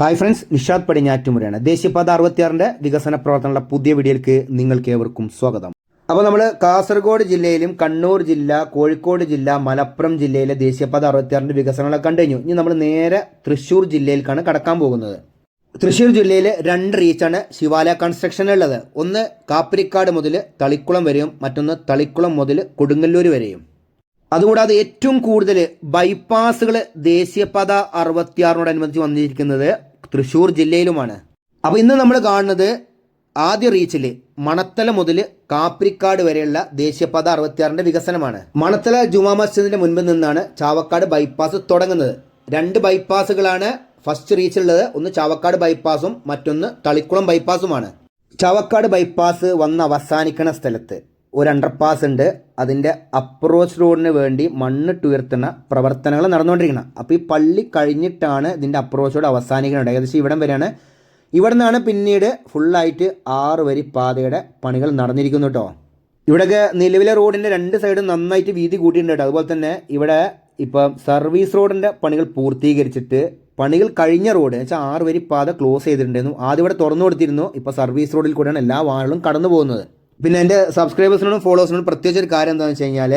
Hi friends Nishad പടിഞ്ഞാറ്റുമുറയാണ് ദേശീയപാത അറുപത്തിയാറിന്റെ വികസന പ്രവർത്തനങ്ങളുടെ പുതിയ വീഡിയോയിലേക്ക് നിങ്ങൾക്ക് ഏവർക്കും സ്വാഗതം. അപ്പോൾ നമ്മൾ കാസർഗോഡ് ജില്ലയിലും കണ്ണൂർ ജില്ല കോഴിക്കോട് ജില്ല മലപ്പുറം ജില്ലയിലെ ദേശീയപാത അറുപത്തിയാറിന്റെ വികസനങ്ങളൊക്കെ കണ്ടു കഴിഞ്ഞു. ഇനി നമ്മൾ നേരെ തൃശ്ശൂർ ജില്ലയിലേക്കാണ് കടക്കാൻ പോകുന്നത്. തൃശ്ശൂർ ജില്ലയിൽ രണ്ട് റീച്ചാണ് ശിവാലയ കൺസ്ട്രക്ഷൻ ഉള്ളത്. ഒന്ന് കാപ്പിരിക്കാട് മുതൽ തളിക്കുളം വരെയും മറ്റൊന്ന് തളിക്കുളം മുതൽ കൊടുങ്ങല്ലൂർ വരെയും. അതുകൂടാതെ ഏറ്റവും കൂടുതൽ ബൈപ്പാസുകൾ ദേശീയപാത അറുപത്തിയാറിനോടനുബന്ധിച്ച് വന്നിരിക്കുന്നത് തൃശ്ശൂർ ജില്ലയിലുമാണ്. അപ്പോൾ ഇന്ന് നമ്മൾ കാണുന്നത് ആദ്യ റീച്ചിൽ മണത്തല മുതൽ കാപ്രിക്കാട് വരെയുള്ള ദേശീയപാത അറുപത്തിയാറിന്റെ വികസനമാണ്. മണത്തല ജുമാ മസ്ജിദിന്റെ മുൻപിൽ നിന്നാണ് ചാവക്കാട് ബൈപ്പാസ് തുടങ്ങുന്നത്. രണ്ട് ബൈപ്പാസുകളാണ് ഫസ്റ്റ് റീച്ചുള്ളത് ഒന്ന് ചാവക്കാട് ബൈപ്പാസും മറ്റൊന്ന് തളിക്കുളം ബൈപ്പാസുമാണ് ചാവക്കാട് ബൈപ്പാസ് വന്ന് അവസാനിക്കുന്ന സ്ഥലത്ത് ഒരു അണ്ടർപാസ് ഉണ്ട്. അതിന്റെ അപ്രോച്ച് റോഡിന് വേണ്ടി മണ്ണ് മണ്ണിട്ടുയർത്തുന്ന പ്രവർത്തനങ്ങൾ നടന്നുകൊണ്ടിരിക്കണം. അപ്പോൾ ഈ പള്ളി കഴിഞ്ഞിട്ടാണ് ഇതിന്റെ അപ്രോച്ച് റോഡ് അവസാനിക്കുന്നത്. ഏകദേശം ഇവിടം വരെയാണ്. ഇവിടെ നിന്നാണ് പിന്നീട് ഫുള്ളായിട്ട് ആറ് വരി പാതയുടെ പണികൾ നടന്നിരിക്കുന്നു കേട്ടോ. ഇവിടെയൊക്കെ നിലവിലെ റോഡിന്റെ രണ്ട് സൈഡും നന്നായിട്ട് വീതി കൂട്ടിയിട്ടുണ്ട് കേട്ടോ. അതുപോലെ തന്നെ ഇവിടെ ഇപ്പം സർവീസ് റോഡിന്റെ പണികൾ പൂർത്തീകരിച്ചിട്ട് പണികൾ കഴിഞ്ഞ റോഡ് വെച്ചാൽ ആറ് വരി പാത ക്ലോസ് ചെയ്തിട്ടുണ്ടായിരുന്നു. ആദ്യം ഇവിടെ തുറന്നു കൊടുത്തിരുന്നു. ഇപ്പോൾ സർവീസ് റോഡിൽ കൂടെയാണ് എല്ലാ വാഹനങ്ങളും കടന്നു പോകുന്നത് പിന്നെ എന്റെ സബ്സ്ക്രൈബേഴ്സിനോടും ഫോളോവേഴ്സിനോടും പ്രത്യേകിച്ച് ഒരു കാര്യം എന്താണെന്ന് വെച്ച് കഴിഞ്ഞാൽ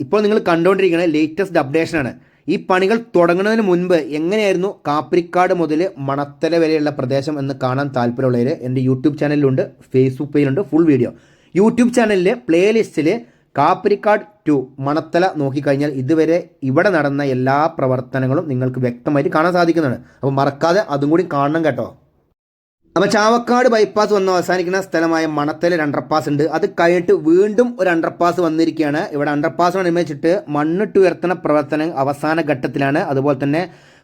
ഇപ്പോൾ നിങ്ങൾ കണ്ടുകൊണ്ടിരിക്കുന്ന ലേറ്റസ്റ്റ് അപ്ഡേഷനാണ് ഈ പണികൾ തുടങ്ങുന്നതിന് മുൻപ് എങ്ങനെയായിരുന്നു കാപ്പിരിക്കാട് മുതൽ മണത്തല വരെയുള്ള പ്രദേശം എന്ന് കാണാൻ താല്പര്യമുള്ളവർ എന്റെ യൂട്യൂബ് ചാനലിലുണ്ട് ഫേസ്ബുക്ക് പേജിലുണ്ട് ഫുൾ വീഡിയോ യൂട്യൂബ് ചാനലിലെ പ്ലേലിസ്റ്റിൽ കാപ്പിരിക്കാട് ടു മണത്തല നോക്കിക്കഴിഞ്ഞാൽ ഇതുവരെ ഇവിടെ നടന്ന എല്ലാ പ്രവർത്തനങ്ങളും നിങ്ങൾക്ക് വ്യക്തമായിട്ട് കാണാൻ സാധിക്കുന്നതാണ്. അപ്പോൾ മറക്കാതെ അതും കൂടി കാണണം കേട്ടോ. അപ്പോൾ ചാവക്കാട് ബൈപ്പാസ് വന്ന് അവസാനിക്കുന്ന സ്ഥലമായ മണത്തല ഒരു അണ്ടർപാസ് ഉണ്ട്. അത് കഴിഞ്ഞിട്ട് വീണ്ടും ഒരു അണ്ടർപാസ് വന്നിരിക്കുകയാണ്. ഇവിടെ അണ്ടർപാസ് നിർമ്മിച്ചിട്ട് മണ്ണിട്ട് ഉയർത്തുന്ന പ്രവർത്തനം അവസാന ഘട്ടത്തിലാണ്. അതുപോലെ തന്നെ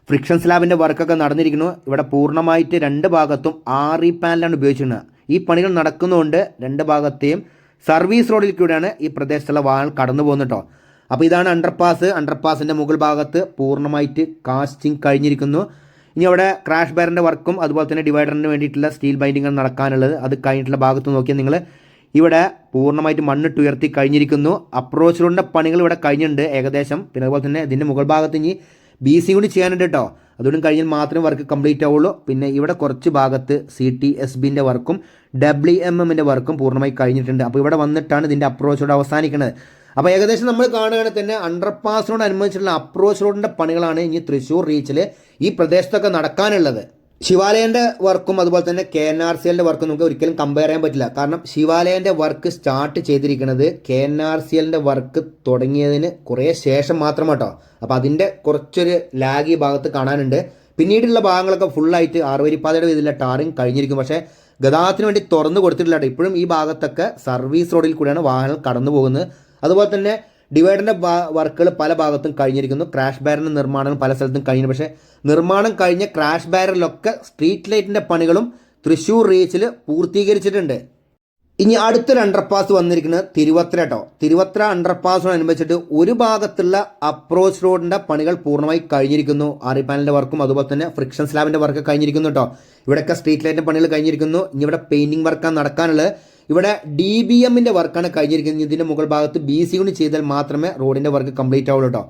ഫ്രിക്ഷൻ സ്ലാബിന്റെ വർക്കൊക്കെ നടന്നിരിക്കുന്നു. ഇവിടെ പൂർണമായിട്ട് രണ്ട് ഭാഗത്തും ആറി പാനലാണ് ഉപയോഗിച്ചിരുന്നത്. ഈ പണികൾ നടക്കുന്നതുകൊണ്ട് രണ്ട് ഭാഗത്തെയും സർവീസ് റോഡിൽ കൂടെയാണ് ഈ പ്രദേശത്തുള്ള വാഹനം കടന്നു പോകുന്നത് കേട്ടോ അപ്പോൾ ഇതാണ് അണ്ടർപാസ് അണ്ടർപാസിന്റെ മുകൾ ഭാഗത്ത് പൂർണമായിട്ട് കാസ്റ്റിംഗ് കഴിഞ്ഞിരിക്കുന്നു. ഇനി അവിടെ ക്രാഷ് ബാറിന്റെ വർക്കും അതുപോലെ തന്നെ ഡിവൈഡറിന് വേണ്ടിയിട്ടുള്ള സ്റ്റീൽ ബൈൻഡിങ്ങൾ നടക്കാനുള്ളത്. അത് കഴിഞ്ഞിട്ടുള്ള ഭാഗത്ത് നോക്കിയാൽ നിങ്ങൾ ഇവിടെ പൂർണമായിട്ട് മണ്ണിട്ട് ഉയർത്തി കഴിഞ്ഞിരിക്കുന്നു. അപ്രോച്ച് റോഡിന്റെ പണികൾ ഇവിടെ കഴിഞ്ഞിട്ടുണ്ട് ഏകദേശം. പിന്നെ അതുപോലെ തന്നെ ഇതിന്റെ മുകൾ ഭാഗത്ത് ഇനി ബി സി കൂടി ചെയ്യാനുണ്ട് കേട്ടോ അതുകൊണ്ടും കഴിഞ്ഞാൽ മാത്രമേ വർക്ക് കംപ്ലീറ്റ് ആവുള്ളൂ. പിന്നെ ഇവിടെ കുറച്ച് ഭാഗത്ത് സി ടി എസ് ബിന്റെ വർക്കും ഡബ്ല്യു എം എമ്മിന്റെ വർക്കും പൂർണമായി കഴിഞ്ഞിട്ടുണ്ട്. അപ്പോൾ ഇവിടെ വന്നിട്ടാണ് ഇതിന്റെ അപ്രോച്ച് റോഡ് അവസാനിക്കുന്നത്. അപ്പോൾ ഏകദേശം നമ്മൾ കാണുകയാണെങ്കിൽ തന്നെ അണ്ടർപാസിനോട് അനുബന്ധിച്ചുള്ള അപ്രോച്ച് റോഡിന്റെ പണികളാണ് ഇനി തൃശ്ശൂർ റീച്ചിൽ ഈ പ്രദേശത്തൊക്കെ നടക്കാനുള്ളത്. ശിവാലയന്റെ വർക്കും അതുപോലെ തന്നെ കെ എൻ ആർ സി എല്ലിന്റെ വർക്കും നമുക്ക് ഒരിക്കലും കമ്പയർ ചെയ്യാൻ പറ്റില്ല. കാരണം ശിവാലയന്റെ വർക്ക് സ്റ്റാർട്ട് ചെയ്തിരിക്കുന്നത് കെ എൻ ആർ സി എല്ലിന്റെ വർക്ക് തുടങ്ങിയതിന് കുറേ ശേഷം മാത്രം കേട്ടോ അപ്പോൾ അതിന്റെ കുറച്ചൊരു ലാഗ് ഈ ഭാഗത്ത് കാണാനുണ്ട്. പിന്നീടുള്ള ഭാഗങ്ങളൊക്കെ ഫുള്ളായിട്ട് ആറുവരിപ്പാതയുടെ ഇതിലെ ടാറിങ് കഴിഞ്ഞിരിക്കും. പക്ഷേ ഗതാഗതത്തിന് വേണ്ടി തുറന്നു കൊടുത്തിട്ടില്ല ഇപ്പോഴും ഈ ഭാഗത്തൊക്കെ സർവീസ് റോഡിൽ കൂടിയാണ് വാഹനങ്ങൾ കടന്നു പോകുന്നത് അതുപോലെ തന്നെ ഡിവൈഡറിന്റെ വർക്കുകൾ പല ഭാഗത്തും കഴിഞ്ഞിരിക്കുന്നു. ക്രാഷ് ബാരറിന്റെ നിർമ്മാണം പല സ്ഥലത്തും കഴിഞ്ഞു പക്ഷേ നിർമ്മാണം കഴിഞ്ഞ ക്രാഷ് ബാരറിലൊക്കെ സ്ട്രീറ്റ് ലൈറ്റിന്റെ പണികളും തൃശ്ശൂർ റീച്ചിൽ പൂർത്തീകരിച്ചിട്ടുണ്ട്. ഇനി അടുത്തൊരു അണ്ടർപാസ് വന്നിരിക്കുന്നത് തിരുവത്ര കേട്ടോ തിരുവത്ര അണ്ടർപാസിനോടനുബന്ധിച്ചിട്ട് ഒരു ഭാഗത്തുള്ള അപ്രോച്ച് റോഡിന്റെ പണികൾ പൂർണമായി കഴിഞ്ഞിരിക്കുന്നു. ആറി പാനലിന്റെ വർക്കും അതുപോലെ തന്നെ ഫ്രിക്ഷൻ സ്ലാബിന്റെ വർക്ക് കഴിഞ്ഞിരിക്കുന്നു കേട്ടോ ഇവിടെയൊക്കെ സ്ട്രീറ്റ് ലൈറ്റിന്റെ പണികൾ കഴിഞ്ഞിരിക്കുന്നു. ഇനി ഇവിടെ പെയിന്റിങ് വർക്കാണ് നടക്കാനുള്ളത്. ഇവിടെ ഡി ബി എമ്മിന്റെ വർക്കാണ് കഴിഞ്ഞിരിക്കുന്നത്. ഇതിന്റെ മുകൾ ഭാഗത്ത് ബി സി യൂണിറ്റ് ചെയ്താൽ മാത്രമേ റോഡിന്റെ വർക്ക് കംപ്ലീറ്റ് ആവുള്ളൂ കേട്ടോ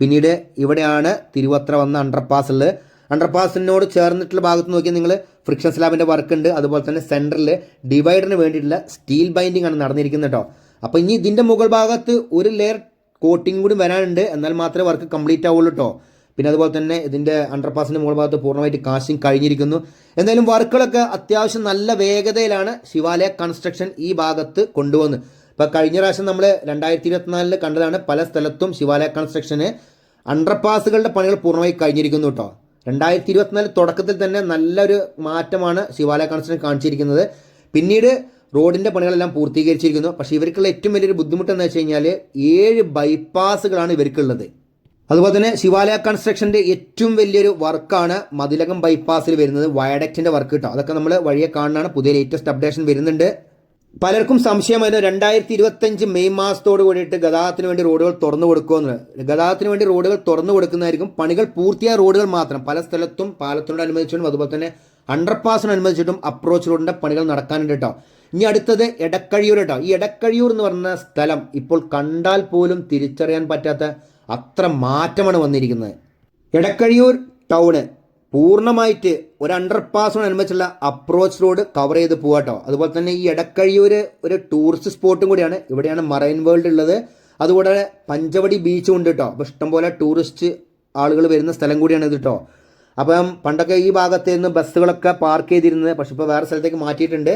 പിന്നീട് ഇവിടെയാണ് തിരുവത്ര വന്ന അണ്ടർപാസ് ഉള്ളത് അണ്ടർപാസിനോട് ചേർന്നിട്ടുള്ള ഭാഗത്ത് നോക്കിയാൽ നിങ്ങൾ ഫ്രിക്ഷൻ സ്ലാബിന്റെ വർക്ക് ഉണ്ട്. അതുപോലെ തന്നെ സെന്ററിൽ ഡിവൈഡറിന് വേണ്ടിയിട്ടുള്ള സ്റ്റീൽ ബൈൻഡിങ് ആണ് നടന്നിരിക്കുന്നത് കേട്ടോ അപ്പോൾ ഇനി ഇതിന്റെ മുകൾ ഭാഗത്ത് ഒരു ലെയർ കോട്ടിംഗ് കൂടി വരാനുണ്ട്. എന്നാൽ മാത്രമേ വർക്ക് കംപ്ലീറ്റ് ആവുള്ളൂ കേട്ടോ പിന്നെ അതുപോലെ തന്നെ ഇതിന്റെ അണ്ടർപാസിന്റെ മുകൾ ഭാഗത്ത് പൂർണമായിട്ട് കാശിങ് കഴിഞ്ഞിരിക്കുന്നു. എന്തായാലും വർക്കുകളൊക്കെ അത്യാവശ്യം നല്ല വേഗതയിലാണ് ശിവാലയ കൺസ്ട്രക്ഷൻ ഈ ഭാഗത്ത് കൊണ്ടുവന്നത് ഇപ്പോൾ കഴിഞ്ഞ പ്രാവശ്യം നമ്മൾ രണ്ടായിരത്തി ഇരുപത്തിനാലിൽ കണ്ടതാണ് പല സ്ഥലത്തും ശിവാലയ കൺസ്ട്രക്ഷന് അണ്ടർപാസുകളുടെ പണികൾ പൂർണമായി കഴിഞ്ഞിരിക്കുന്നു കേട്ടോ രണ്ടായിരത്തി ഇരുപത്തിനാല് തുടക്കത്തിൽ തന്നെ നല്ലൊരു മാറ്റമാണ് ശിവാലയ കൺസ്ട്രക്ഷൻ കാണിച്ചിരിക്കുന്നത്. പിന്നീട് റോഡിന്റെ പണികളെല്ലാം പൂർത്തീകരിച്ചിരിക്കുന്നു. പക്ഷേ ഇവർക്കുള്ള ഏറ്റവും വലിയൊരു ബുദ്ധിമുട്ട് എന്ന് വെച്ച് കഴിഞ്ഞാൽ ഏഴ് ബൈപ്പാസുകളാണ് ഇവർക്കുള്ളത്. അതുപോലെ തന്നെ ശിവാലയ കൺസ്ട്രക്ഷന്റെ ഏറ്റവും വലിയൊരു വർക്കാണ് മതിലകം ബൈപ്പാസിൽ വരുന്നത് വയഡക്റ്റിന്റെ വർക്ക് കേട്ടോ അതൊക്കെ നമ്മൾ വഴിയെ കാണുന്നതാണ്. പുതിയ ലേറ്റസ്റ്റ് അപ്ഡേഷൻ വരുന്നുണ്ട്. പലർക്കും സംശയമായിരുന്നു രണ്ടായിരത്തി ഇരുപത്തഞ്ച് മെയ് മാസത്തോട് കൂടിയിട്ട് ഗതാഗതത്തിന് വേണ്ടി റോഡുകൾ തുറന്നു കൊടുക്കുമെന്ന് ഗതാഗതത്തിന് വേണ്ടി റോഡുകൾ തുറന്നു കൊടുക്കുന്നതായിരിക്കും. പണികൾ പൂർത്തിയായ റോഡുകൾ മാത്രം. പല സ്ഥലത്തും പാലത്തിനോട് അനുവദിച്ചിട്ടും അതുപോലെ തന്നെ അണ്ടർപാസിനനുബന്ധിച്ചിട്ടും അപ്രോച്ച് റോഡിന്റെ പണികൾ നടക്കാനുണ്ട് കേട്ടോ ഇനി അടുത്തത് എടക്കഴിയൂർ കേട്ടോ ഈ എടക്കഴിയൂർ എന്ന് പറഞ്ഞ സ്ഥലം ഇപ്പോൾ കണ്ടാൽ പോലും തിരിച്ചറിയാൻ പറ്റാത്ത അത്ര മാറ്റമാണ് വന്നിരിക്കുന്നത്. എടക്കഴിയൂർ ടൗണ് പൂർണമായിട്ട് ഒരു അണ്ടർ പാസിനോടനുബന്ധിച്ചുള്ള അപ്രോച്ച് റോഡ് കവർ ചെയ്ത് പോവാട്ടോ അതുപോലെ തന്നെ ഈ എടക്കഴിയൂർ ഒരു ടൂറിസ്റ്റ് സ്പോട്ടും കൂടിയാണ്. ഇവിടെയാണ് മറൈൻ വേൾഡ് ഉള്ളത്. അതുകൂടാതെ പഞ്ചവടി ബീച്ചും ഉണ്ട് കേട്ടോ അപ്പോൾ ഇഷ്ടംപോലെ ടൂറിസ്റ്റ് ആളുകൾ വരുന്ന സ്ഥലം കൂടിയാണ് ഇത് കേട്ടോ അപ്പം പണ്ടൊക്കെ ഈ ഭാഗത്ത് നിന്ന് ബസ്സുകളൊക്കെ പാർക്ക് ചെയ്തിരുന്നത്. പക്ഷെ ഇപ്പോൾ വേറെ സ്ഥലത്തേക്ക് മാറ്റിയിട്ടുണ്ട്.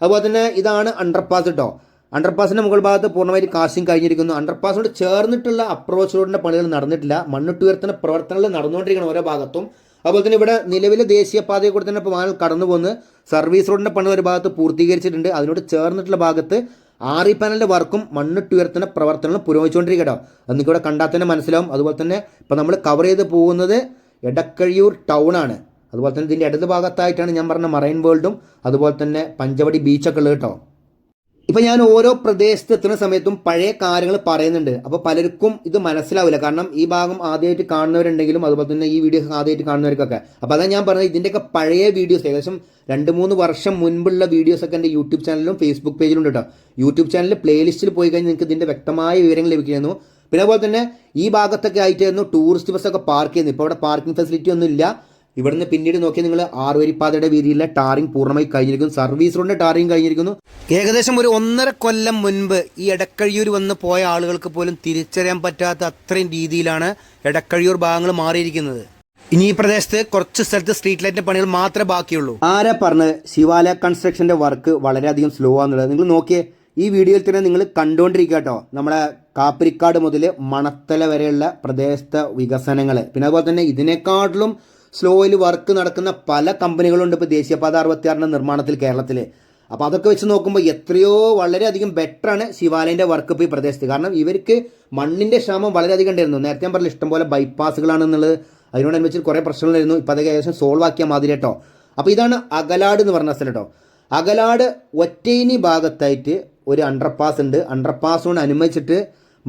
അതുപോലെ തന്നെ ഇതാണ് അണ്ടർപാസ് കേട്ടോ അണ്ടർപാസിന്റെ മുകൾ ഭാഗത്ത് പൂർണമായിട്ട് കാസ്റ്റിംഗ് കഴിഞ്ഞിരിക്കുന്നു. അണ്ടർപാസിനോട് ചേർന്നിട്ടുള്ള അപ്രോച്ച് റോഡിന്റെ പണികൾ നടന്നിട്ടില്ല. മണ്ണിട്ടുയർത്തുന്ന പ്രവർത്തനങ്ങൾ നടന്നുകൊണ്ടിരിക്കണം ഓരോ ഭാഗത്തും. അതുപോലെ തന്നെ ഇവിടെ നിലവിലെ ദേശീയപാതയെ കൂടെ തന്നെ വാഹനം കടന്നു പോകുന്ന സർവീസ് റോഡിന്റെ പണി ഒരു ഭാഗത്ത് പൂർത്തീകരിച്ചിട്ടുണ്ട്. അതിനോട് ചേർന്നിട്ടുള്ള ഭാഗത്ത് ആറി പാനലിന്റെ വർക്കും മണ്ണിട്ടുയർത്തുന്ന പ്രവർത്തനങ്ങളും പുരോഗമിച്ചുകൊണ്ടിരിക്കട്ടോ അത് നിങ്ങൾക്ക് ഇവിടെ കണ്ടാൽ തന്നെ മനസ്സിലാവും. അതുപോലെ തന്നെ ഇപ്പോൾ നമ്മൾ കവർ ചെയ്ത് പോകുന്നത് എടക്കഴിയൂർ ടൗൺ ആണ്. അതുപോലെ തന്നെ ഇതിന്റെ ഇടത് ഭാഗത്തായിട്ടാണ് ഞാൻ പറഞ്ഞ മറൈൻ വേൾഡും അതുപോലെ തന്നെ പഞ്ചവടി ബീച്ചൊക്കെ ഉള്ളത് കേട്ടോ. ഇപ്പം ഞാൻ ഓരോ പ്രദേശത്ത് എത്തുന്ന സമയത്തും പഴയ കാര്യങ്ങൾ പറയുന്നുണ്ട്. അപ്പോൾ പലർക്കും ഇത് മനസ്സിലാവില്ല. കാരണം ഈ ഭാഗം ആദ്യമായിട്ട് കാണുന്നവരുണ്ടെങ്കിലും അതുപോലെ തന്നെ ഈ വീഡിയോ ആദ്യമായിട്ട് കാണുന്നവർക്കൊക്കെ. അപ്പോൾ അതാണ് ഞാൻ പറഞ്ഞത് ഇതിന്റെയൊക്കെ പഴയ വീഡിയോസ്. ഏകദേശം രണ്ട് മൂന്ന് വർഷം മുൻപുള്ള വീഡിയോസൊക്കെ എന്റെ യൂട്യൂബ് ചാനലിലും ഫേസ്ബുക്ക് പേജിലും ഉണ്ട് കേട്ടോ യൂട്യൂബ് ചാനലിൽ പ്ലേലിസ്റ്റിൽ പോയി കഴിഞ്ഞാൽ നിങ്ങൾക്ക് ഇതിന്റെ വ്യക്തമായ വിവരങ്ങൾ ലഭിക്കുന്നു പിന്നെ അതുപോലെ തന്നെ ഈ ഭാഗത്തൊക്കെ ആയിട്ടായിരുന്നു ടൂറിസ്റ്റ് ബസ്സൊക്കെ പാർക്ക് ചെയ്യുന്നത്. ഇപ്പോൾ അവിടെ പാർക്കിംഗ് ഫെസിലിറ്റി ഒന്നും ഇല്ല ഇവിടുന്ന് പിന്നീട് നോക്കി നിങ്ങൾ ആറുവരിപ്പാതയുടെ വീതിയിലെ ടാറിംഗ് പൂർണമായി കഴിഞ്ഞിരിക്കുന്നു. സർവീസ് റോഡിന്റെ ടാറിംഗ് കഴിഞ്ഞിരിക്കുന്നു. ഏകദേശം ഒരു ഒന്നര കൊല്ലം മുൻപ് ഈ എടക്കഴിയൂർ വന്ന് പോയ ആളുകൾക്ക് പോലും തിരിച്ചറിയാൻ പറ്റാത്ത അത്രയും രീതിയിലാണ് എടക്കഴിയൂർ ഭാഗങ്ങൾ മാറിയിരിക്കുന്നത്. ഇനി ഈ പ്രദേശത്ത് കുറച്ച് സ്ഥലത്ത് സ്ട്രീറ്റ് ലൈറ്റിന്റെ പണികൾ മാത്രമേ ബാക്കിയുള്ളൂ. ആരാ പറഞ്ഞ് ശിവാലയ കൺസ്ട്രക്ഷന്റെ വർക്ക് വളരെയധികം സ്ലോ ആണെന്നുള്ളത്. നിങ്ങൾ നോക്കിയേ ഈ വീഡിയോയിൽ തന്നെ നിങ്ങൾ കണ്ടുകൊണ്ടിരിക്കുക കേട്ടോ. നമ്മുടെ കാപ്പിരിക്കാട് മുതൽ മണത്തല വരെയുള്ള പ്രദേശത്തെ വികസനങ്ങൾ പിന്നെ അതുപോലെ തന്നെ ഇതിനെക്കാട്ടിലും സ്ലോയിൽ വർക്ക് നടക്കുന്ന പല കമ്പനികളുണ്ട് ഇപ്പോൾ ദേശീയപാത അറുപത്തിയാറിന്റെ നിർമ്മാണത്തിൽ കേരളത്തിൽ അപ്പോൾ അതൊക്കെ വെച്ച് നോക്കുമ്പോൾ എത്രയോ വളരെയധികം ബെറ്ററാണ് ശിവാലയന്റെ വർക്ക് ഇപ്പോൾ ഈ പ്രദേശത്ത്. കാരണം ഇവർക്ക് മണ്ണിന്റെ ക്ഷാമം വളരെയധികം ഉണ്ടായിരുന്നു. നേരത്തെ ഞാൻ പറഞ്ഞു ഇഷ്ടംപോലെ ബൈപ്പാസുകളാണെന്നുള്ളത് അതിനോടനുബന്ധിച്ച് കുറേ പ്രശ്നങ്ങളായിരുന്നു ഇപ്പോൾ അതൊക്കെ ഏകദേശം സോൾവ് ആക്കിയാൽ മാതിരി കേട്ടോ. അപ്പോൾ ഇതാണ് അകലാട് എന്ന് പറഞ്ഞ സ്ഥലം അകലാട് ഒറ്റയിനി ഭാഗത്തായിട്ട് ഒരു അണ്ടർപാസ് ഉണ്ട്. അണ്ടർപാസിനോട് അനുബന്ധിച്ചിട്ട്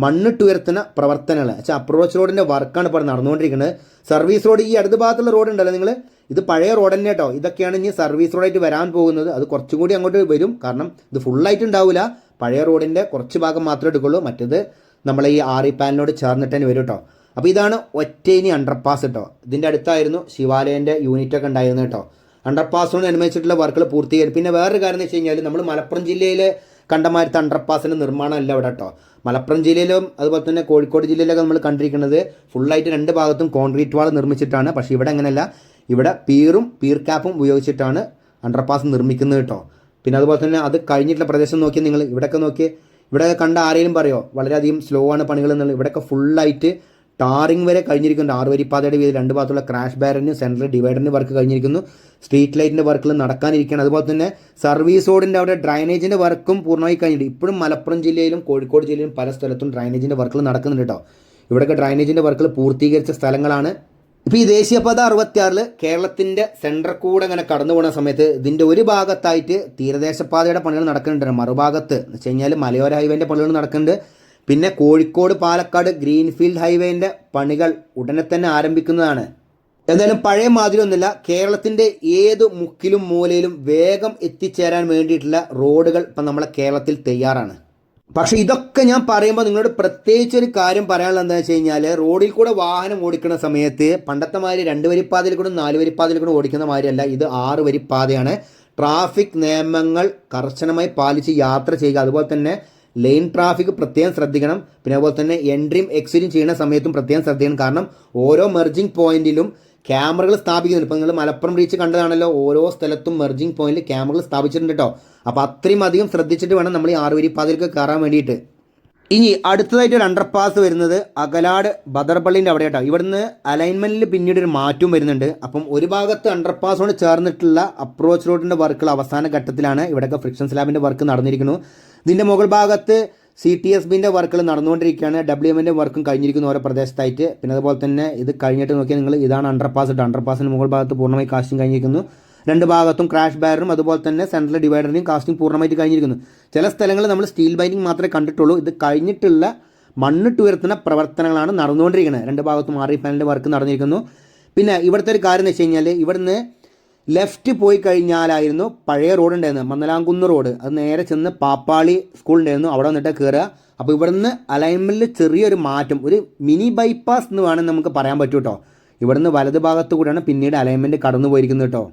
മണ്ണിട്ടുയർത്തുന്ന പ്രവർത്തനങ്ങൾ വെച്ചാൽ അപ്രോച്ച് റോഡിന്റെ വർക്കാണ് ഇപ്പോൾ നടന്നുകൊണ്ടിരിക്കുന്നത്. സർവീസ് റോഡ് ഈ അടുത്ത ഭാഗത്തുള്ള റോഡ് ഉണ്ടല്ലോ നിങ്ങൾ ഇത് പഴയ റോഡ് തന്നെ കേട്ടോ ഇതൊക്കെയാണ് ഇനി സർവീസ് റോഡായിട്ട് വരാൻ പോകുന്നത്. അത് കുറച്ചും കൂടി അങ്ങോട്ട് വരും. കാരണം ഇത് ഫുള്ളായിട്ട് ഉണ്ടാവില്ല പഴയ റോഡിന്റെ കുറച്ച് ഭാഗം മാത്രമേ എടുക്കുള്ളൂ. മറ്റേത് നമ്മൾ ഈ ആറി പാനലിനോട് ചേർന്നിട്ട് തന്നെ വരും കേട്ടോ അപ്പോൾ ഇതാണ് ഒറ്റയിനി അണ്ടർപാസ് കേട്ടോ ഇതിന്റെ അടുത്തായിരുന്നു ശിവാലയന്റെ യൂണിറ്റ് ഒക്കെ ഉണ്ടായിരുന്നത് കേട്ടോ കൊണ്ട് അനുബന്ധിച്ചിട്ടുള്ള വർക്കുകൾ പൂർത്തീകരിക്കും. പിന്നെ വേറൊരു കാര്യം എന്ന് വെച്ച് കഴിഞ്ഞാൽ നമ്മൾ മലപ്പുറം ജില്ലയിലെ കണ്ടമാരത്തെ അണ്ടർപാസിന്റെ നിർമ്മാണം അല്ല ഇവിടെ കേട്ടോ. മലപ്പുറം ജില്ലയിലും അതുപോലെ തന്നെ കോഴിക്കോട് ജില്ലയിലൊക്കെ നമ്മൾ കണ്ടിരിക്കുന്നത് ഫുള്ളായിട്ട് രണ്ട് ഭാഗത്തും കോൺക്രീറ്റ് വാൾ നിർമ്മിച്ചിട്ടാണ്. പക്ഷേ ഇവിടെ അങ്ങനെയല്ല. ഇവിടെ പീറും പീർ ക്യാപ്പും ഉപയോഗിച്ചിട്ടാണ് അണ്ടർപാസ് നിർമ്മിക്കുന്നത് കേട്ടോ. പിന്നെ അതുപോലെ തന്നെ അത് കഴിഞ്ഞിട്ടുള്ള പ്രദേശം നോക്കി നിങ്ങൾ ഇവിടെയൊക്കെ നോക്കി ഇവിടെ കണ്ട ആരെങ്കിലും പറയോ? വളരെയധികം സ്ലോ ആണ് പണികൾ എന്നുള്ളത്. ഇവിടെയൊക്കെ ഫുള്ളായിട്ട് ടാറിംഗ് വരെ കഴിഞ്ഞിരിക്കുന്നു. ആറ് വരിപ്പാതയുടെ വീതി രണ്ട് ഭാഗത്തുള്ള ക്രാഷ് ബാരന് സെൻട്രൽ ഡിവൈഡറിന്റെ വർക്ക് കഴിഞ്ഞിരിക്കുന്നു. സ്ട്രീറ്റ് ലൈറ്റിന്റെ വർക്കുകൾ നടക്കാനിരിക്കുകയാണ്. അതുപോലെ തന്നെ സർവീസ് റോഡിന്റെ അവിടെ ഡ്രൈനേജിന്റെ വർക്കും പൂർണമായി കഴിഞ്ഞിട്ട് ഇപ്പോഴും മലപ്പുറം ജില്ലയിലും കോഴിക്കോട് ജില്ലയിലും പല സ്ഥലത്തും ഡ്രൈനേജിന്റെ വർക്കുകൾ നടക്കുന്നുണ്ട് കേട്ടോ ഇവിടെയൊക്കെ ഡ്രൈനേജിന്റെ വർക്കുകൾ പൂർത്തീകരിച്ച സ്ഥലങ്ങളാണ്. ഇപ്പോൾ ഈ ദേശീയപാത അറുപത്തിയാറിൽ കേരളത്തിന്റെ സെൻട്രൽ കൂടെ ഇങ്ങനെ കടന്നു പോകുന്ന സമയത്ത് ഇതിന്റെ ഒരു ഭാഗത്തായിട്ട് തീരദേശപാതയുടെ പണികൾ നടക്കുന്നുണ്ട് മറുഭാഗത്ത് എന്ന് വെച്ച് കഴിഞ്ഞാൽ മലയോര ഹൈവേന്റെ പണികൾ നടക്കുന്നുണ്ട്. പിന്നെ കോഴിക്കോട് പാലക്കാട് ഗ്രീൻഫീൽഡ് ഹൈവേന്റെ പണികൾ ഉടനെ തന്നെ ആരംഭിക്കുന്നതാണ്. എന്തായാലും പഴയ മാതിരി ഒന്നുമില്ല. കേരളത്തിന്റെ ഏത് മുക്കിലും മൂലയിലും വേഗം എത്തിച്ചേരാൻ വേണ്ടിയിട്ടുള്ള റോഡുകൾ ഇപ്പം നമ്മളെ കേരളത്തിൽ തയ്യാറാണ്. പക്ഷേ ഇതൊക്കെ ഞാൻ പറയുമ്പോൾ നിങ്ങളോട് പ്രത്യേകിച്ച് ഒരു കാര്യം പറയാനുള്ളത് എന്താ വെച്ച് കഴിഞ്ഞാൽ റോഡിൽ കൂടെ വാഹനം ഓടിക്കുന്ന സമയത്ത് പണ്ടത്തെ മാതിരി രണ്ട് വരിപ്പാതയിൽ കൂടെ നാല് വരിപ്പാതയിൽ കൂടെ ഓടിക്കുന്ന മാതിരിയല്ല. ഇത് ആറ് വരിപ്പാതയാണ്. ട്രാഫിക് നിയമങ്ങൾ കർശനമായി പാലിച്ച് യാത്ര ചെയ്യുക. അതുപോലെ തന്നെ ലെയിൻ ട്രാഫിക് പ്രത്യേകം ശ്രദ്ധിക്കണം. പിന്നെ അതുപോലെ തന്നെ എൻട്രിയും എക്സിറ്റും ചെയ്യുന്ന സമയത്തും പ്രത്യേകം ശ്രദ്ധിക്കണം. കാരണം ഓരോ മെർജിംഗ് പോയിന്റിലും ക്യാമറകൾ സ്ഥാപിക്കുന്നുണ്ട്. ഇപ്പോൾ നിങ്ങൾ മലപ്പുറം റീച്ച് കണ്ടതാണല്ലോ. ഓരോ സ്ഥലത്തും മെർജിംഗ് പോയിന്റിൽ ക്യാമറകൾ സ്ഥാപിച്ചിട്ടുണ്ട് കേട്ടോ അപ്പോൾ അത്രയും അധികം ശ്രദ്ധിച്ചിട്ട് വേണം നമ്മൾ ഈ ആറുവരി പാതയിലേക്ക് കയറാൻ വേണ്ടിയിട്ട്. ഇനി അടുത്തതായിട്ട് ഒരു അണ്ടർപാസ് വരുന്നത് അകലാട് ബദർപള്ളിന്റെ അവിടെ കേട്ടോ ഇവിടുന്ന് അലൈൻമെന്റിൽ പിന്നീട് ഒരു മാറ്റവും വരുന്നുണ്ട്. അപ്പം ഒരു ഭാഗത്ത് അണ്ടർപാസോട് ചേർന്നിട്ടുള്ള അപ്രോച്ച് റോഡിന്റെ വർക്കുകൾ അവസാന ഘട്ടത്തിലാണ്. ഇവിടെയൊക്കെ ഫ്രിക്ഷൻ സ്ലാബിന്റെ വർക്ക് നടന്നിരിക്കുന്നു. ഇതിന്റെ മുകൾ ഭാഗത്ത് സി ടി എസ് ബിന്റെ വർക്കുകൾ നടന്നുകൊണ്ടിരിക്കുകയാണ്. ഡബ്ല്യു എമ്മിന്റെ വർക്കും കഴിഞ്ഞിരിക്കുന്നു ഓരോ പ്രദേശത്തായിട്ട്. പിന്നെ അതുപോലെ തന്നെ ഇത് കഴിഞ്ഞിട്ട് നോക്കിയാൽ നിങ്ങൾ ഇതാണ് അണ്ടർപാസ് ഇട്ട് അണ്ടർപാസിന്റെ മുകൾ ഭാഗത്ത് പൂർണമായി കാസ്റ്റിംഗ് കഴിഞ്ഞിരിക്കുന്നു. രണ്ട് ഭാഗത്തും ക്രാഷ് ബാരറും അതുപോലെ തന്നെ സെൻട്രൽ ഡിവൈഡറിന്റെയും കാസ്റ്റിംഗ് പൂർണമായിട്ട് കഴിഞ്ഞിരിക്കുന്നു. ചില സ്ഥലങ്ങളിൽ നമ്മൾ സ്റ്റീൽ ബൈൻഡിങ് മാത്രമേ കണ്ടിട്ടുള്ളൂ. ഇത് കഴിഞ്ഞിട്ടുള്ള മണ്ണിട്ട് ഉയർത്തുന്ന പ്രവർത്തനങ്ങളാണ് നടന്നുകൊണ്ടിരിക്കുന്നത്. രണ്ട് ഭാഗത്തും ആറി പാനലിന്റെ വർക്ക് നടന്നിരിക്കുന്നു. പിന്നെ ഇവിടുത്തെ ഒരു കാര്യം എന്ന് വെച്ച് കഴിഞ്ഞാൽ ഇവിടുന്ന് ലെഫ്റ്റ് പോയി കഴിഞ്ഞാലായിരുന്നു പഴയ റോഡ് ഉണ്ടായിരുന്നത്. മന്നലാംകുന്ന് റോഡ് അത് നേരെ ചെന്ന് പാപ്പാളി സ്കൂൾ ഉണ്ടായിരുന്നു. അവിടെ വന്നിട്ട് കയറുക അപ്പോൾ ഇവിടുന്ന് അലൈൻമെന്റിൽ ചെറിയൊരു മാറ്റം. ഒരു മിനി ബൈപ്പാസ് എന്ന് വേണമെങ്കിൽ നമുക്ക് പറയാൻ പറ്റൂ കേട്ടോ ഇവിടുന്ന് വലത് ഭാഗത്ത് കൂടെയാണ് പിന്നീട് അലൈൻമെന്റ് കടന്നു പോയിരിക്കുന്നത് കേട്ടോ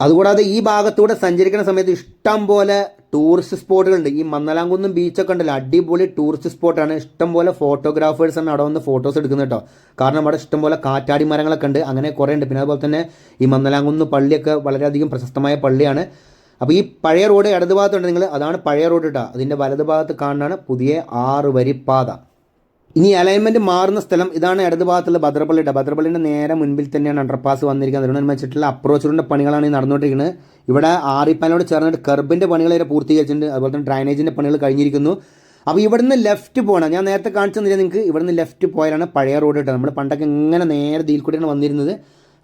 അതുകൂടാതെ ഈ ഭാഗത്തൂടെ സഞ്ചരിക്കുന്ന സമയത്ത് ഇഷ്ടം പോലെ ടൂറിസ്റ്റ് സ്പോട്ടുകളുണ്ട് ഈ മന്നലാംകുന്നും ബീച്ചൊക്കെ ഉണ്ടല്ലോ അടിപൊളി ടൂറിസ്റ്റ് സ്പോട്ടാണ് ഇഷ്ടം പോലെ ഫോട്ടോഗ്രാഫേഴ്സാണ് അവിടെ വന്ന് ഫോട്ടോസ് എടുക്കുന്നത് കേട്ടോ കാരണം അവിടെ ഇഷ്ടം പോലെ കാറ്റാടി മരങ്ങളൊക്കെ ഉണ്ട്. അങ്ങനെ കുറേ ഉണ്ട്. പിന്നെ അതുപോലെ തന്നെ ഈ മന്നലാംകുന്ന് പള്ളിയൊക്കെ വളരെയധികം പ്രശസ്തമായ പള്ളിയാണ്. അപ്പോൾ ഈ പഴയ റോഡ് ഇടതുഭാഗത്തുണ്ട് നിങ്ങൾ. അതാണ് പഴയ റോഡ് കേട്ടോ അതിന്റെ വലതുഭാഗത്ത് കാണുന്നതാണ് പുതിയ ആറ് വരി പാത. ഇനി അലൈൻമെന്റ് മാറുന്ന സ്ഥലം ഇതാണ് ഇടത് ഭാഗത്തുള്ള ഭദ്രപ്പള്ളിയുടെ ഭദ്രപ്പള്ളിയുടെ നേരെ മുൻപിൽ തന്നെയാണ് അണ്ടർപാസ് വന്നിരിക്കുന്നത്. അതിനോടനുബന്ധിച്ചിട്ടുള്ള അപ്രോച്ച് റോഡിന്റെ പണികളാണ് നടന്നുകൊണ്ടിരിക്കുന്നത്. ഇവിടെ ആറിപ്പാനോട് ചേർന്നിട്ട് കർബിന്റെ പണികൾ വരെ പൂർത്തീകരിച്ചിട്ടുണ്ട്. അതുപോലെ തന്നെ ഡ്രൈനേജിന്റെ പണികൾ കഴിഞ്ഞിരിക്കുന്നു. അപ്പോൾ ഇവിടുന്ന് ലെഫ്റ്റ് പോകണം ഞാൻ നേരത്തെ കാണിച്ചു തന്നില്ല നിങ്ങൾക്ക്? ഇവിടുന്ന് ലെഫ്റ്റ് പോയാലാണ് പഴയ റോഡ് കിട്ടുക നമ്മൾ പണ്ടൊക്കെ ഇങ്ങനെ നേരെ ഇതിൽ കൂടെയാണ് വന്നിരുന്നത്.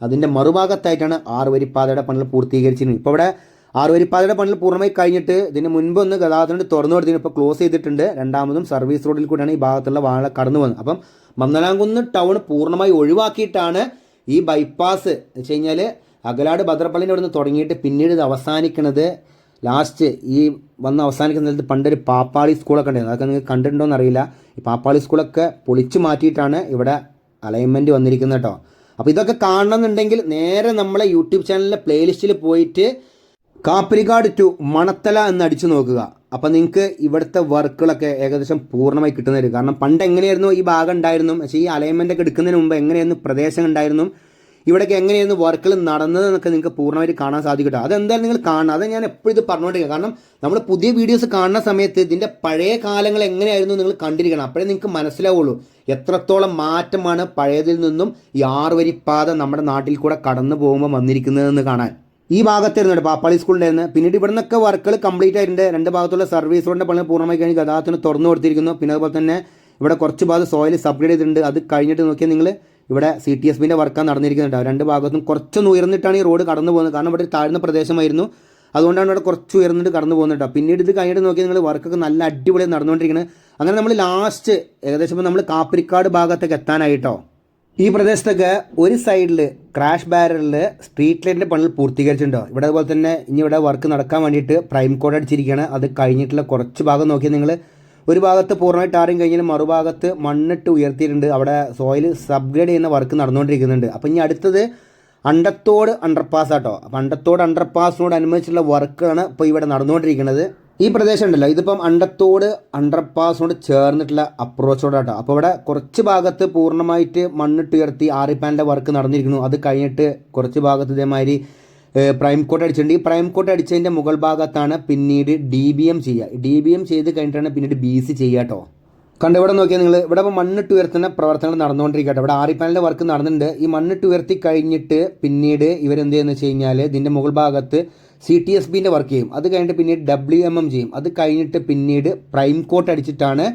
അതിന്റെ മറുഭാഗത്തായിട്ടാണ് ആറ് വരിപ്പാതയുടെ പണികൾ പൂർത്തീകരിച്ചിരുന്നത്. ഇപ്പോൾ ഇവിടെ ആറ് വരിപ്പാതയുടെ പണികൾ പൂർണമായി കഴിഞ്ഞിട്ട് ഇതിന് മുൻപ് ഒന്ന് ഗതാഗതത്തിന് തുറന്നു കൊടുത്തിന് ഇപ്പോൾ ക്ലോസ് ചെയ്തിട്ടുണ്ട്. രണ്ടാമതും സർവീസ് റോഡിൽ കൂടിയാണ് ഈ ഭാഗത്തുള്ള വാഴ കടന്നു പോകുന്നത്. അപ്പം മന്ദലാംകുന്ന് ടൗൺ പൂർണമായി ഒഴിവാക്കിയിട്ടാണ് ഈ ബൈപ്പാസ് എന്ന് വെച്ച് കഴിഞ്ഞാൽ അകലാട് ഭദ്രപ്പള്ളിന്റെ അവിടെ നിന്ന് തുടങ്ങിയിട്ട് പിന്നീട് ഇത് അവസാനിക്കുന്നത് ലാസ്റ്റ് ഈ വന്ന് അവസാനിക്കുന്ന സ്ഥലത്ത് പണ്ടൊരു പാപ്പാളി സ്കൂളൊക്കെ ഉണ്ടായിരുന്നു. അതൊക്കെ നിങ്ങൾക്ക് കണ്ടിട്ടുണ്ടോ എന്നറിയില്ല ഈ പാപ്പാളി സ്കൂളൊക്കെ പൊളിച്ചു മാറ്റിയിട്ടാണ് ഇവിടെ അലൈൻമെന്റ് വന്നിരിക്കുന്നത് കേട്ടോ. അപ്പോൾ ഇതൊക്കെ കാണണമെന്നുണ്ടെങ്കിൽ നേരെ നമ്മളെ യൂട്യൂബ് ചാനലിലെ പ്ലേലിസ്റ്റിൽ പോയിട്ട് കാപ്പിരിക്കാട് ടു മണത്തല എന്ന് അടിച്ചു നോക്കുക. അപ്പം നിങ്ങൾക്ക് ഇവിടുത്തെ വർക്കുകളൊക്കെ ഏകദേശം പൂർണമായി കിട്ടുന്നതായിരിക്കും കാരണം പണ്ട് എങ്ങനെയായിരുന്നു ഈ ഭാഗം ഉണ്ടായിരുന്നു പക്ഷേ ഈ അലൈൻമെന്റ് ഒക്കെ എടുക്കുന്നതിന് മുമ്പ് എങ്ങനെയായിരുന്നു പ്രദേശം ഉണ്ടായിരുന്നു ഇവിടേക്ക് എങ്ങനെയായിരുന്നു വർക്കുകൾ നടന്നത് എന്നൊക്കെ നിങ്ങൾക്ക് പൂർണമായിട്ട് കാണാൻ സാധിക്കട്ടോ. അതെന്തായാലും നിങ്ങൾ കാണണം. അത് ഞാൻ എപ്പോഴും ഇത് പറഞ്ഞുകൊണ്ടിരിക്കുക. കാരണം നമ്മൾ പുതിയ വീഡിയോസ് കാണുന്ന സമയത്ത് ഇതിന്റെ പഴയ കാലങ്ങൾ എങ്ങനെയായിരുന്നു നിങ്ങൾ കണ്ടിരിക്കണം. അപ്പോഴേ നിങ്ങൾക്ക് മനസ്സിലാവുള്ളൂ എത്രത്തോളം മാറ്റമാണ് പഴയതിൽ നിന്നും ഈ ആറുവരിപ്പാത നമ്മുടെ നാട്ടിൽ കൂടെ കടന്നു പോകുമ്പോൾ വന്നിരിക്കുന്നതെന്ന് കാണാൻ. ഈ ഭാഗത്തായിരുന്നു പാപ്പാളി സ്കൂളിലായിരുന്നു. പിന്നീട് ഇവിടെ നിന്നൊക്കെ വർക്കുകൾ കംപ്ലീറ്റ് ആയിട്ടുണ്ട്. രണ്ട് ഭാഗത്തുള്ള സർവീസ് റോഡിന്റെ പണി പൂർണമായി കഴിഞ്ഞ് ഗതാഗതത്തിന് തുറന്നു കൊടുത്തിരിക്കുന്നു. പിന്നെ അതുപോലെ തന്നെ ഇവിടെ കുറച്ച് ഭാഗം സോയിൽ സബ്ഗ്രേഡ് ചെയ്തിട്ടുണ്ട്. അത് കഴിഞ്ഞിട്ട് നോക്കിയാൽ നിങ്ങൾ ഇവിടെ സി ടി എസ് ബിന്റെ വർക്കാണ് നടന്നിരിക്കുന്നുണ്ട്. രണ്ട് ഭാഗത്തും കുറച്ചൊന്ന് ഉയർന്നിട്ടാണ് ഈ റോഡ് കടന്നു പോകുന്നത്. കാരണം ഇവിടെ താഴ്ന്ന പ്രദേശമായിരുന്നു. അതുകൊണ്ടാണ് ഇവിടെ കുറച്ച് ഉയർന്നിട്ട് കടന്നു പോകുന്നത് കേട്ടോ. പിന്നീട് ഇത് കഴിഞ്ഞിട്ട് നോക്കിയാൽ നിങ്ങൾ വർക്കൊക്കെ നല്ല അടിപൊളിയായി നടന്നുകൊണ്ടിരിക്കുന്നത് അങ്ങനെ നമ്മൾ ലാസ്റ്റ് ഏകദേശം നമ്മൾ കാപ്പിരിക്കാട് ഭാഗത്തേക്ക് എത്താനായിട്ടോ ഈ പ്രദേശത്തൊക്കെ ഒരു സൈഡിൽ ക്രാഷ് ബാരറിൽ സ്ട്രീറ്റ് ലൈറ്റിന്റെ പണികൾ പൂർത്തീകരിച്ചിട്ടുണ്ടോ. ഇവിടെ അതുപോലെ തന്നെ ഇനി ഇവിടെ വർക്ക് നടക്കാൻ വേണ്ടിയിട്ട് പ്രൈം കോഡ് അടിച്ചിരിക്കുകയാണ്. അത് കഴിഞ്ഞിട്ടുള്ള കുറച്ച് ഭാഗം നോക്കിയാൽ നിങ്ങൾ ഒരു ഭാഗത്ത് പൂർണമായിട്ട് ആരും കഴിഞ്ഞാൽ മറുഭാഗത്ത് മണ്ണിട്ട് ഉയർത്തിയിട്ടുണ്ട്. അവിടെ സോയിൽ സബ്ഗ്രേഡ് ചെയ്യുന്ന വർക്ക് നടന്നുകൊണ്ടിരിക്കുന്നുണ്ട്. അപ്പോൾ ഇനി അടുത്തത് അണ്ടത്തോട് അണ്ടർപാസ് ആട്ടോ. അപ്പോൾ അണ്ടത്തോട് അണ്ടർപാസിനോട് അനുബന്ധിച്ചുള്ള വർക്കാണ് ഇപ്പോൾ ഇവിടെ നടന്നുകൊണ്ടിരിക്കുന്നത്. ഈ പ്രദേശം ഉണ്ടല്ലോ. ഇതിപ്പം അണ്ടത്തോട് അണ്ടർപാസിനോട് ചേർന്നിട്ടുള്ള അപ്രോച്ചോടാട്ടോ. അപ്പോൾ ഇവിടെ കുറച്ച് ഭാഗത്ത് പൂർണമായിട്ട് മണ്ണിട്ട് ഉയർത്തി ആറിപ്പാന്റെ വർക്ക് നടന്നിരിക്കുന്നു. അത് കഴിഞ്ഞിട്ട് കുറച്ച് ഭാഗത്ത് ഇതേമാതിരി പ്രൈം കോട്ട് അടിച്ചിട്ടുണ്ട്. ഈ പ്രൈം കോട്ട് അടിച്ചതിന്റെ മുകൾ ഭാഗത്താണ് പിന്നീട് ഡി ബി എം ചെയ്യുക. ഡി ബി എം ചെയ്ത് കഴിഞ്ഞിട്ടാണ് പിന്നീട് ബി സി ചെയ്യുക കേട്ടോ കണ്ട് ഇവിടെ നോക്കിയാൽ നിങ്ങൾ ഇവിടെ ഇപ്പോൾ മണ്ണിട്ട് ഉയർത്തുന്ന പ്രവർത്തനങ്ങൾ നടന്നുകൊണ്ടിരിക്കട്ടെ ഇവിടെ ആറിപ്പാനിന്റെ വർക്ക് നടന്നിട്ടുണ്ട്. ഈ മണ്ണിട്ട് ഉയർത്തി കഴിഞ്ഞിട്ട് പിന്നീട് ഇവരെന്ത് ചെയ്യുന്നത് വെച്ച് കഴിഞ്ഞാൽ ഇതിന്റെ മുകൾ ഭാഗത്ത് സി ടി എസ് ബിന്റെ വർക്ക് ചെയ്യും. അത് കഴിഞ്ഞിട്ട് പിന്നീട് ഡബ്ല്യു എം എം ചെയ്യും. അത് കഴിഞ്ഞിട്ട് പിന്നീട് പ്രൈം കോട്ട് അടിച്ചിട്ടാണ്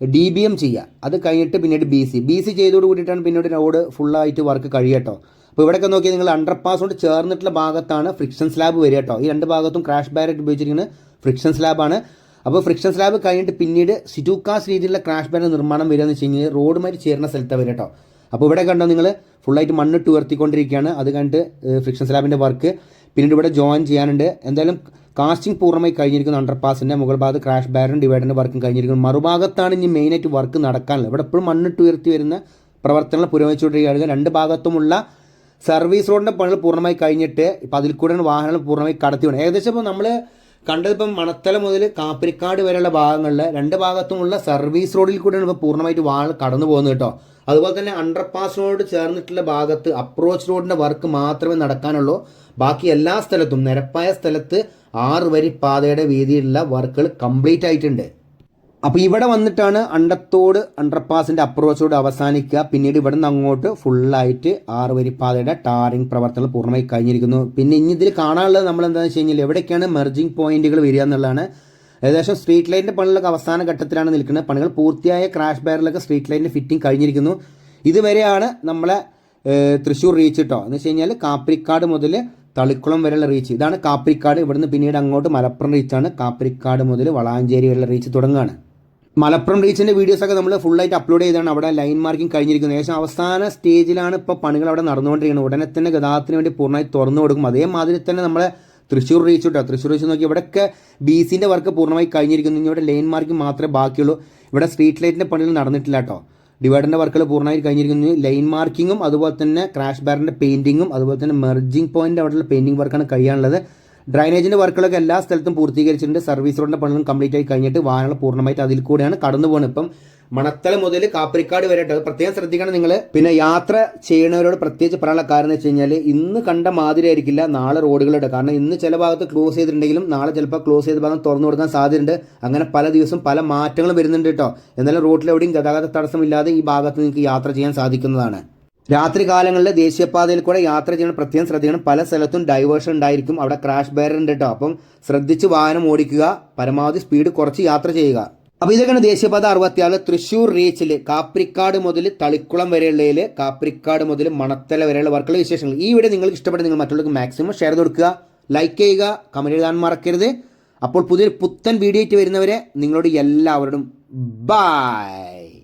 ഡി ബി എം ചെയ്യുക. അത് കഴിഞ്ഞിട്ട് പിന്നീട് ബി സി ബി സി ചെയ്തോട് കൂടിയിട്ടാണ് പിന്നീട് റോഡ് ഫുള്ളായിട്ട് വർക്ക് കഴിയട്ടോ. അപ്പോൾ ഇവിടെയൊക്കെ നോക്കിയാൽ നിങ്ങൾ അണ്ടർപാസ് കൊണ്ട് ചേർന്നിട്ടുള്ള ഭാഗത്താണ് ഫ്രിക്ഷൻ സ്ലാബ് വരിക കേട്ടോ ഈ രണ്ട് ഭാഗത്തും ക്രാഷ് ബാരറ്റ് ഉപയോഗിച്ചിരിക്കുന്നത് ഫ്രിക്ഷൻ സ്ലാബാണ് അപ്പോൾ ഫ്രിക്ഷൻ സ്ലാബ് കഴിഞ്ഞിട്ട് പിന്നീട് സിറ്റൂക്കാസ് രീതിയിലുള്ള ക്രാഷ് ബാരറ്റ് നിർമ്മാണം വരിക എന്ന് വെച്ച് കഴിഞ്ഞാൽ റോഡുമാതിരി ചേർന്ന സ്ഥലത്താണ് വരിക കേട്ടോ അപ്പോൾ ഇവിടെ കണ്ടോ നിങ്ങൾ ഫുള്ളായിട്ട് മണ്ണിട്ട് ഉയർത്തിക്കൊണ്ടിരിക്കുകയാണ്. അത് കണ്ടിട്ട് ഫ്രിക്ഷൻ സ്ലാബിന്റെ വർക്ക് പിന്നീട് ഇവിടെ ജോയിൻ ചെയ്യാനുണ്ട്. എന്തായാലും കാസ്റ്റിംഗ് പൂർണമായി കഴിഞ്ഞിരിക്കുന്ന അണ്ടർപാസിന്റെ മുകൾ ഭാഗത്ത് ക്രാഷ് ബാരൻ ഡിവൈഡറിന്റെ വർക്കും കഴിഞ്ഞിരിക്കുന്നു. മറുഭാഗത്താണ് ഇനി മെയിനായിട്ട് വർക്ക് നടക്കാനുള്ളത്. ഇവിടെ എപ്പോഴും മണ്ണിട്ട് ഉയർത്തി വരുന്ന പ്രവർത്തനങ്ങൾ പുരോഗമിച്ചുകൊണ്ടിരിക്കുകയാണ്. രണ്ട് ഭാഗത്തുമുള്ള സർവീസ് റോഡിന്റെ പണികൾ പൂർണമായി കഴിഞ്ഞിട്ട് ഇപ്പോൾ അതിൽ കൂടെയാണ് വാഹനങ്ങൾ പൂർണമായി കടത്തി വേണം ഏകദേശം ഇപ്പോൾ നമ്മൾ കണ്ടതിപ്പം മണത്തല മുതൽ കാപ്പിരിക്കാട് വരെയുള്ള ഭാഗങ്ങളിൽ രണ്ട് ഭാഗത്തുമുള്ള സർവീസ് റോഡിൽ കൂടെയാണ് ഇപ്പോൾ പൂർണമായിട്ട് വാൾ കടന്നു പോകുന്നത് കേട്ടോ. അതുപോലെ തന്നെ അണ്ടർപാസ് അണ്ടർപാസിനോട് ചേർന്നിട്ടുള്ള ഭാഗത്ത് അപ്രോച്ച് റോഡിന്റെ വർക്ക് മാത്രമേ നടക്കാനുള്ളൂ. ബാക്കി എല്ലാ സ്ഥലത്തും നിരപ്പായ സ്ഥലത്ത് ആറ് വരി പാതയുടെ വീതിയിലുള്ള വർക്കുകൾ കംപ്ലീറ്റ് ആയിട്ടുണ്ട്. അപ്പോൾ ഇവിടെ വന്നിട്ടാണ് അണ്ടത്തോട് അണ്ടർപാസിന്റെ അപ്രോച്ചോട് അവസാനിക്കുക. പിന്നീട് ഇവിടെ നിന്ന് അങ്ങോട്ട് ഫുള്ളായിട്ട് ആറ് വരിപ്പാതയുടെ ടാറിംഗ് പ്രവർത്തനങ്ങൾ പൂർണമായി കഴിഞ്ഞിരിക്കുന്നു. പിന്നെ ഇനി ഇതിൽ കാണാനുള്ളത് നമ്മൾ എന്താണെന്ന് വെച്ച് കഴിഞ്ഞാൽ എവിടേക്കാണ് മെർജിംഗ് പോയിന്റുകൾ വരിക എന്നുള്ളതാണ്. ഏകദേശം സ്ട്രീറ്റ് ലൈറ്റിന്റെ പണികളൊക്കെ അവസാന ഘട്ടത്തിലാണ് നിൽക്കുന്നത്. പണികൾ പൂർത്തിയായ ക്രാഷ് ബാരിലൊക്കെ സ്ട്രീറ്റ് ലൈറ്റിന്റെ ഫിറ്റിംഗ് കഴിഞ്ഞിരിക്കുന്നു. ഇതുവരെയാണ് നമ്മളെ തൃശ്ശൂർ റീച്ച് കേട്ടോ എന്ന് വെച്ച് കഴിഞ്ഞാൽ കാപ്രിക്കാട് മുതൽ തളിക്കുളം വരെയുള്ള റീച്ച് ഇതാണ് കാപ്രിക്കാട് ഇവിടുന്ന് പിന്നീട് അങ്ങോട്ട് മലപ്പുറം റീച്ചാണ് കാപ്രിക്കാട് മുതൽ വളാഞ്ചേരി വരെയുള്ള റീച്ച് തുടങ്ങുകയാണ്. മലപ്പുറം റീച്ചിന്റെ വീഡിയോസൊക്കെ നമ്മൾ ഫുള്ളായിട്ട് അപ്ലോഡ് ചെയ്താണ് അവിടെ ലൈൻ മാർക്കിംഗ് കഴിഞ്ഞിരിക്കുന്നത് ഏകദേശം അവസാന സ്റ്റേജിലാണ് ഇപ്പോൾ പണികൾ അവിടെ നടന്നുകൊണ്ടിരിക്കുന്നത്. ഉടനെ തന്നെ ഗതാഗതത്തിന് വേണ്ടി പൂർണമായി തുറന്നു കൊടുക്കും. അതേമാതിരി തന്നെ നമ്മളെ തൃശ്ശൂർ റീച്ച് കേട്ടോ തൃശ്ശൂർ റീച്ച് നോക്കി ഇവിടെയൊക്കെ ബി സിന്റെ വർക്ക് പൂർണമായി കഴിഞ്ഞിരിക്കുന്നു. ഇനി ഇവിടെ ലൈൻ മാർക്കിംഗ് മാത്രമേ ബാക്കിയുള്ളൂ. ഇവിടെ സ്ട്രീറ്റ് ലൈറ്റിന്റെ പണികൾ നടന്നിട്ടില്ല കേട്ടോ ഡിവൈഡറിന്റെ വർക്കുകൾ പൂർണമായി കഴിഞ്ഞിരിക്കുന്നു. ലൈൻ മാർക്കിങ്ങും അതുപോലെ തന്നെ ക്രാഷ് ബാറിന്റെ പെയിന്റിങ്ങും അതുപോലെ തന്നെ മെർജിങ് പോയിന്റ് അവിടെയുള്ള പെയിന്റിംഗ് വർക്കാണ് കഴിയാനുള്ളത്. ഡ്രൈനേജിന്റെ വർക്കുകളൊക്കെ എല്ലാ സ്ഥലത്തും പൂർത്തീകരിച്ചിട്ടുണ്ട്. സർവീസ് റോഡിന്റെ പണികളും കംപ്ലീറ്റ് ആയി കഴിഞ്ഞിട്ട് വാഹനങ്ങൾ പൂർണമായിട്ട് അതിൽ കൂടെയാണ് കടന്നു പോകുന്നത് ഇപ്പം മണത്തല മുതൽ കാപ്പരിക്കാട് വരെ അത് പ്രത്യേകം ശ്രദ്ധിക്കണം നിങ്ങൾ പിന്നെ യാത്ര ചെയ്യുന്നവരോട് പ്രത്യേകിച്ച് പറയാനുള്ള കാരണം എന്ന് വെച്ച് കഴിഞ്ഞാൽ ഇന്ന് കണ്ട മാതിരി ആയിരിക്കില്ല നാളെ റോഡുകളുടെ കാരണം ഇന്ന് ചില ഭാഗത്ത് ക്ലോസ് ചെയ്തിട്ടുണ്ടെങ്കിലും നാളെ ചിലപ്പോൾ ക്ലോസ് ചെയ്ത ഭാഗം തുറന്നു കൊടുക്കാൻ സാധ്യതയുണ്ട്. അങ്ങനെ പല ദിവസം പല മാറ്റങ്ങളും വരുന്നുണ്ട് കേട്ടോ. എന്നാലും റോഡിലെവിടെയും ഗതാഗത തടസ്സമില്ലാതെ ഈ ഭാഗത്ത് നിങ്ങൾക്ക് യാത്ര ചെയ്യാൻ സാധിക്കുന്നതാണ്. രാത്രി കാലങ്ങളിൽ ദേശീയപാതയിൽ കൂടെ യാത്ര ചെയ്യണം പ്രത്യേകം ശ്രദ്ധിക്കണം. പല സ്ഥലത്തും ഡൈവേർഷൻ ഉണ്ടായിരിക്കും. അവിടെ ക്രാഷ് ബാരർ ഉണ്ട് കേട്ടോ അപ്പം ശ്രദ്ധിച്ച് വാഹനം ഓടിക്കുക പരമാവധി സ്പീഡ് കുറച്ച് യാത്ര ചെയ്യുക. അപ്പോൾ ഇതൊക്കെയാണ് ദേശീയപാത അറുപത്തിയാറ്. തൃശ്ശൂർ റീച്ചിൽ കാപ്രിക്കാട് മുതൽ തളിക്കുളം വരെയുള്ളതിൽ കാപ്രിക്കാട് മുതൽ മണത്തല വരെയുള്ള വർക്കുള്ള വിശേഷങ്ങൾ. ഈ വീഡിയോ നിങ്ങൾക്ക് ഇഷ്ടപ്പെട്ട നിങ്ങൾ മറ്റുള്ളവർക്ക് മാക്സിമം ഷെയർ കൊടുക്കുക. ലൈക്ക് ചെയ്യുക കമന്റ് എഴുതാൻ മറക്കരുത്. അപ്പോൾ പുതിയൊരു പുത്തൻ വീഡിയോ ആയിട്ട് വരുന്നവരെ നിങ്ങളോട് എല്ലാവരോടും ബായ്